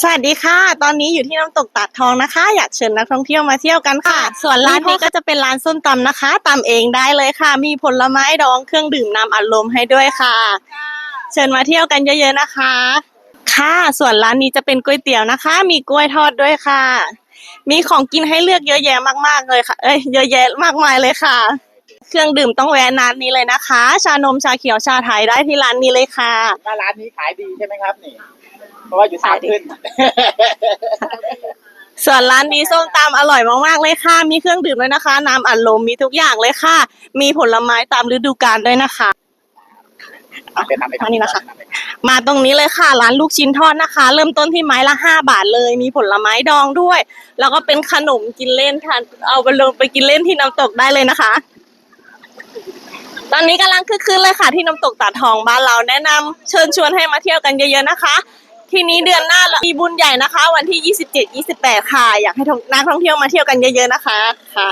สวัสดีค่ะ ตอนนี้อยู่ที่น้ำตกตาดทองนะคะ อยากเชิญนักท่องเที่ยวมาเที่ยวกันค่ะ ส่วนร้านนี้ก็จะเป็นร้านส้มตำนะคะตำเองได้เลยค่ะ มีผลไม้ดองเครื่องดื่มน้ำอัดลมให้ด้วยค่ะ เชิญมาเที่ยวกันเยอะๆนะคะ ค่ะ ส่วนร้านนี้จะเป็นก๋วยเตี๋ยวนะคะ มีกล้วยทอดด้วยค่ะ มีของกินให้เลือกเยอะแยะมากๆเลยค่ะ เอ้ย เยอะแยะมากมายเลยค่ะ เครื่องดื่มต้องแวะร้านนี้เลยนะคะ ชานมชาเขียวชาไทยได้ที่ร้านนี้เลยค่ะ ว่าร้านนี้ขายดีใช่ไหมครับนี่ เพราะว่าอยู่ทางขึ้น ส่วนร้านนี้ส้มตำอร่อยมากๆเลยค่ะ มีเครื่องดื่มด้วยนะคะ น้ำอัดลมมีทุกอย่างเลยค่ะ มีผลไม้ตามฤดูกาลด้วยนะคะเป็นนำไปทางนี้นะคะ มาตรงนี้เลยค่ะ ร้านลูกชิ้นทอดนะคะ เริ่มต้นที่ไม้ละห้าบาทเลย มีผลไม้ดองด้วย แล้วก็เป็นขนมกินเล่นทานเอาไปลงไปกินเล่นที่น้ำตกได้เลยนะคะต อนนี้กำลังคึกคืนเลยค่ะที่น้ำตกตาดทองบ้านเราแนะนำเชิญชวนให้มาเที่ยวกันเยอะๆนะคะ ทีนี้เดือนหน้าเรามีบุญใหญ่นะคะ วันที่ 27 28 ค่ะ อยากให้นักท่องเที่ยวมาเที่ยวกันเยอะๆนะคะค่ะ